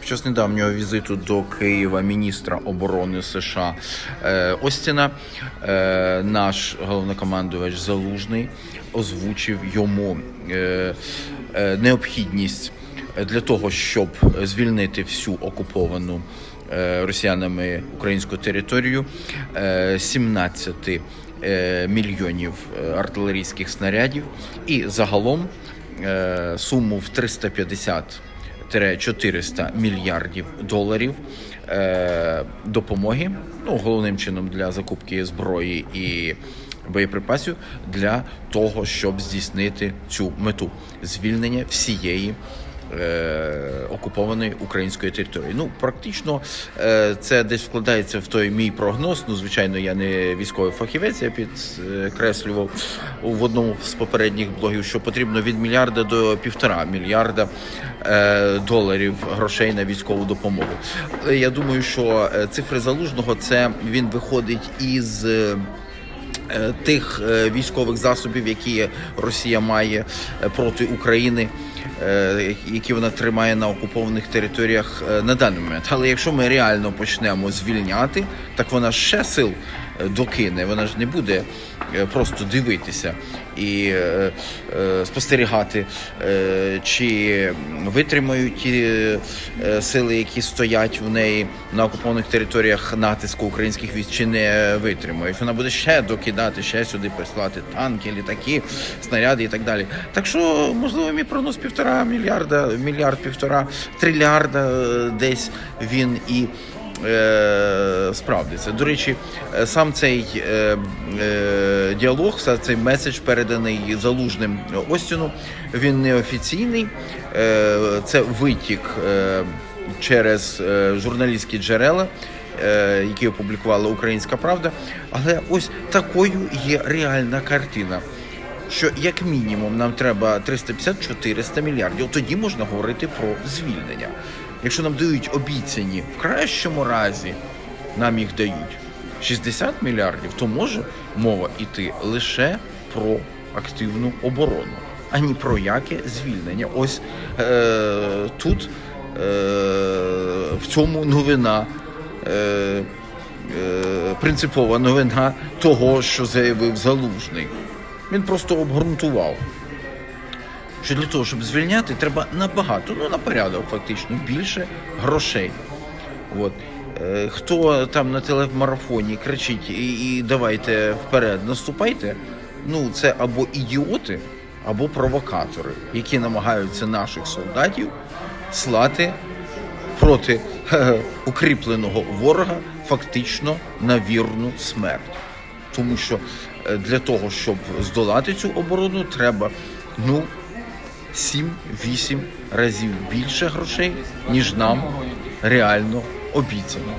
Під час недавнього візиту до Києва міністра оборони США е, Остіна е, наш головнокомандувач Залужний озвучив йому е, необхідність для того, щоб звільнити всю окуповану росіянами українську територію е, 17 е, мільйонів артилерійських снарядів. І загалом суму в 350 400 мільярдів доларів е, допомоги, ну головним чином для закупки зброї і боєприпасів для того, щоб здійснити цю мету звільнення всієї. Е, Окупованої української території. Ну, практично е, це десь вкладається в той мій прогноз. Ну, звичайно, я не військовий фахівець, я підкреслював в одному з попередніх блогів, що потрібно від мільярда до півтора мільярда е, доларів грошей на військову допомогу. Я думаю, що цифри залужного це він виходить із. Е, Тих е, військових засобів, які Росія має е, проти України, які вона тримає на окупованих територіях на даний момент. Але якщо ми реально почнемо звільняти, так вона ще сил докине. Вона ж не буде е, просто дивитися і е, е, спостерігати, чи витримають ті сили, які стоять в неї на окупованих територіях натиску українських військ, чи не витримають. Вона буде ще докидати, ще сюди прислати танки, літаки, снаряди і так далі. Так що, можливо, мій прогноз півтора мільярда, мільярд, півтора трильярда десь він і. Е, Справдиться. До речі, е, сам цей е, діалог, сам цей меседж переданий залужним Остіну. Він неофіційний. Це витік через журналістські джерела. Які опублікувала Українська Правда, але ось такою є реальна картина. Що як мінімум нам треба 350-400 мільярдів. Тоді можна говорити про звільнення. Якщо нам дають обіцяні в кращому разі, нам їх дають 60 мільярдів, то може мова йти лише про активну оборону, а ні про яке звільнення. Ось е, тут е, в цьому новина. Е, е, принципова новина того, що заявив залужний. Він просто обґрунтував, що для того, щоб звільняти, треба набагато, ну на порядок фактично, більше грошей. От. Е, Хто там на телемарафоні кричить і, і давайте вперед, наступайте, ну це або ідіоти, або провокатори, які намагаються наших солдатів слати проти е, укріпленого ворога фактично на вірну смерть. Тому що е, для того, щоб здолати цю оборону, треба ну 7-8 разів більше грошей, ніж нам реально обіцяно.